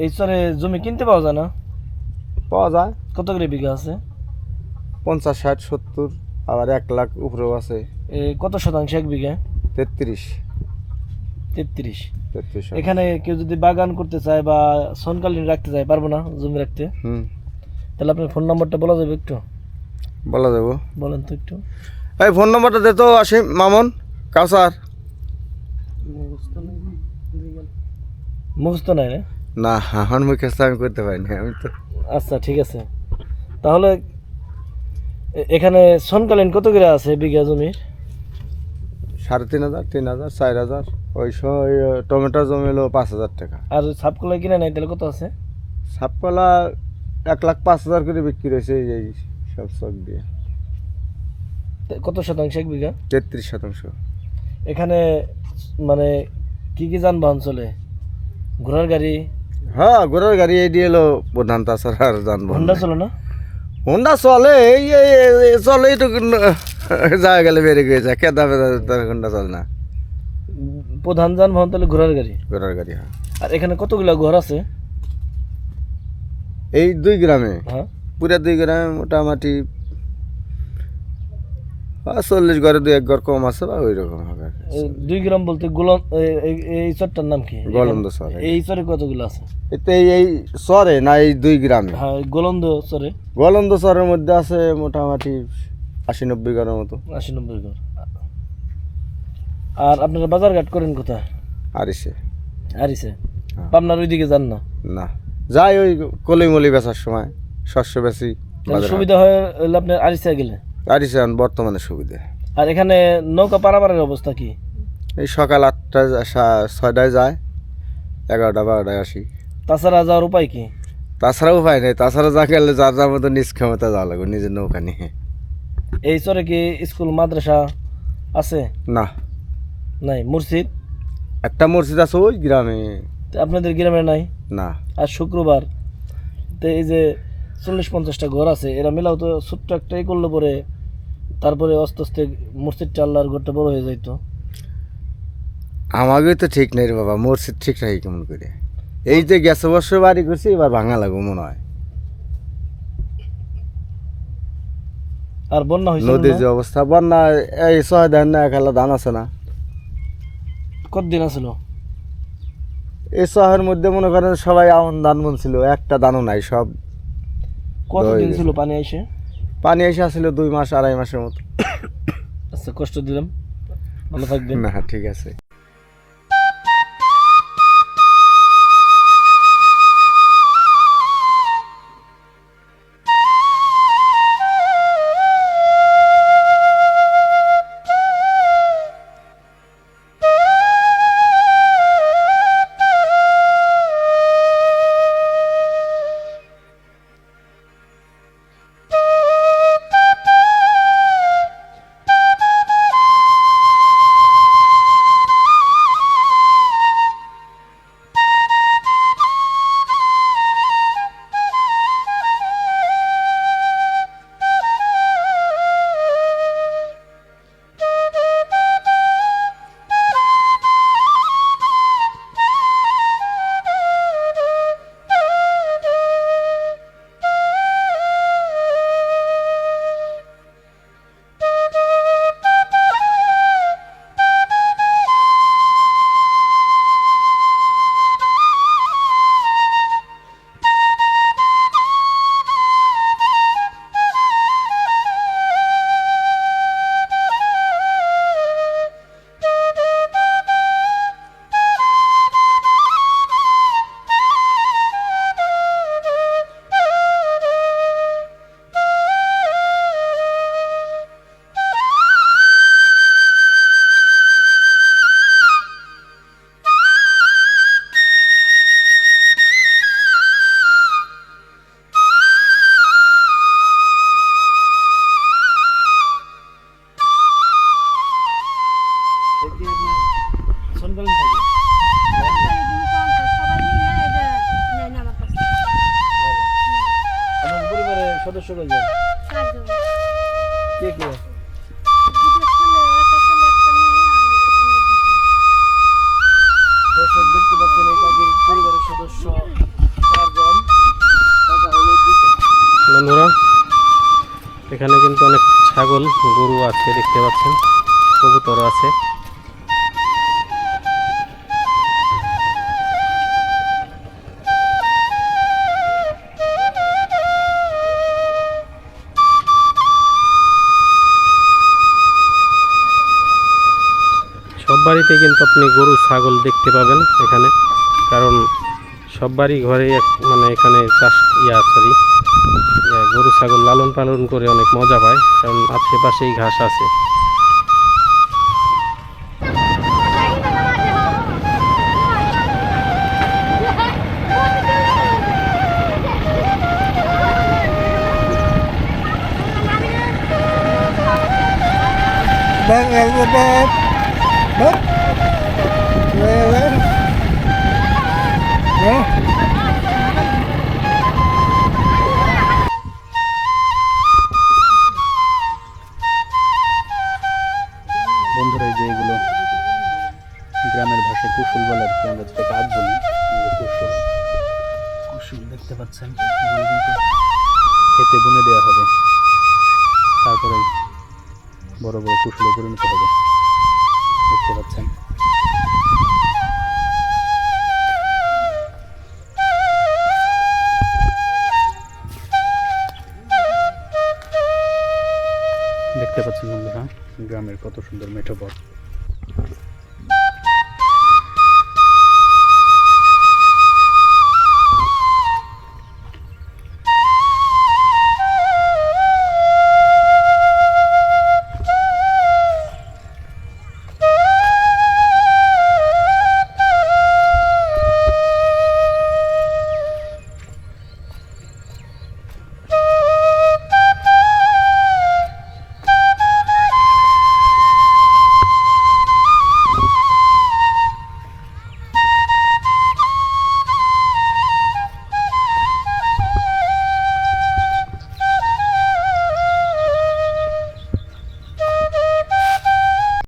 এই চরে জমি কিনতে পাওয়া যায় না? পাওয়া যায়। কত করে বিঘা আছে? পঞ্চাশ ষাট সত্তর আবার এক লাখ উপরেও আছে। এ, কত শতাংশ এক বিঘা? তেত্রিশ। তেত্রিশ। তেত্রিশ এখানে কেউ যদি বাগান করতে চায় বা সনকালীন রাখতে চায় পারব না জমি রাখতে? হুম। তাহলে আপনার ফোন নাম্বারটা বলা যাবে একটু? বলা যাব। বলেন তো একটু। এই ফোন নম্বরটা দে তো আসিম মামন কাউসার। মুখস্থ নাই না না আমার মুখে আমি করতে পারিনি আমি তো। আচ্ছা ঠিক আছে। তাহলে এখানে সনকালীন কত করে আছে বিঘা জমির সাড়ে তিন হাজার তিন হাজার চার হাজার। ওই সময় টমেটো জমি হলো পাঁচ হাজার টাকা। আর সাপকলা কিনে নাই তাহলে কত আছে? সাপকলা এক লাখ পাঁচ হাজার করে বিক্রি হয়েছে এই সব চক দিয়ে। কত শতাংশ এক বিঘা? তেত্রিশ শতাংশ। এখানে মানে কি কি যানবাহন চলে? ঘোড়ার গাড়ি? হ্যাঁ ঘোড়ার গাড়ি এই দিয়ে এলো প্রধান তাছাড়া আর যানবাহন হন্ডা। চলে না? হোন্ডা চলে এই এই- এই- এই চলে এইটুকু জায়গা গেলে বেড়ে গিয়েছে কেদা বেদা তার হোন্ডা চলে না। প্রধান যানবাহন তাহলে ঘোড়ার গাড়ি? ঘোড়ার গাড়ি হ্যাঁ। আর এখানে কতগুলা ঘর আছে? এই দুই গ্রামে। হ্যাঁ। পুরা দুই গ্রামে মোটামুটি চল্লিশ ঘরে দুই এক ঘর কম আছে বা ওই রকম হবে দুই গ্রাম বলতে এ- এই চরটার নাম কি? গোলন্দ চর। এই চরে কতগুলো আছে? এতে এই চরে না এই দুই গ্রামে? হ্যাঁ গোলন্দ চরে গোলন্দ চরের মধ্যে আছে মোটামুটি আশি নব্বই ঘরের মতো। আশি নব্বই ঘর। আর আপনারা বাজার ঘাট করেন কোথায়? আরিসে। আরিসে? হ্যাঁ। পাবনার ওইদিকে যান না? না। যাই ওই কলিমলি বেচার সময় শস্য বেশি সুবিধা হয় আপনার আরিসে গেলে? আরিসে এখন বর্তমানে সুবিধা। আর এখানে নৌকা পারাপারের অবস্থা কি? এই সকাল আটটা সা- ছয়টায় যায় এগারোটা বারোটায় আসি। তাছাড়া যাওয়ার উপায় কি? তাছাড়া উপায় নেই তাছাড়া যা গেলে যার যার মতো নিজ ক্ষমতা যাওয়া লাগবে নিজের নৌকা নিয়ে। এই চরে কি স্কুল মাদ্রাসা আছে? না। নাই মসজিদ? একটা মসজিদ আছে ওই গ্রামে। আপনাদের গ্রামে নাই? না। আর শুক্রবার তো এই যে চল্লিশ পঞ্চাশটা ঘর আছে এরা মিলাও তো ছোট্ট একটাই করলে পরে তারপরে আস্তে আস্তে মসজিদটা আল্লাহর ঘরটা বড় হয়ে যাইতো। আমাকে তো ঠিক নেই রে বাবা মসজিদ ঠিক রাখি কেমন করে? এই যে গ্যাস বছর বাড়ি করছি এবার ভাঙা লাগবে মনে হয়। আর বন্যা হয়েছিল নদীর যে অবস্থা বন্যা এই ছয় ধান না খেলা ধান আছে না। কতদিন আছিল? এই শহরের মধ্যে মনে করেন সবাই আমন ধান মন ছিল একটা ধানও নাই সব কতদিন ছিল পানি এসে পানি এসে আসছিল দুই মাস আড়াই মাসের মতো। আচ্ছা কষ্ট দিলাম। ভালো থাকবেন। না ঠিক আছে। সদস্য বন্ধুরা, এখানে কিন্তু অনেক ছাগল, গরু আছে, দেখতে পাচ্ছেন। কবুতর আছে। সব বাড়িতে কিন্তু আপনি গরু, ছাগল দেখতে পাবেন এখানে। কারণ সব বাড়ি ঘরে মানে এখানে চাষ ইয়া সরি গরু, ছাগল লালন পালন করে অনেক মজা পায়, কারণ আশেপাশেই ঘাস আছে। বন্ধুরা যে এগুলো গ্রামের ভাষায় কুশল বলে আর কি আমরা যেটাকে আগ বলি কুশল। কুশল দেখতে পাচ্ছেন। কিন্তু খেতে বুনে দেওয়া হবে। তারপরে বড় বড় কুশলে পরিণত হবে। দেখতে পাচ্ছেন। দেখতে পাচ্ছেন বন্ধুরা গ্রামের কত সুন্দর মেঠো পথ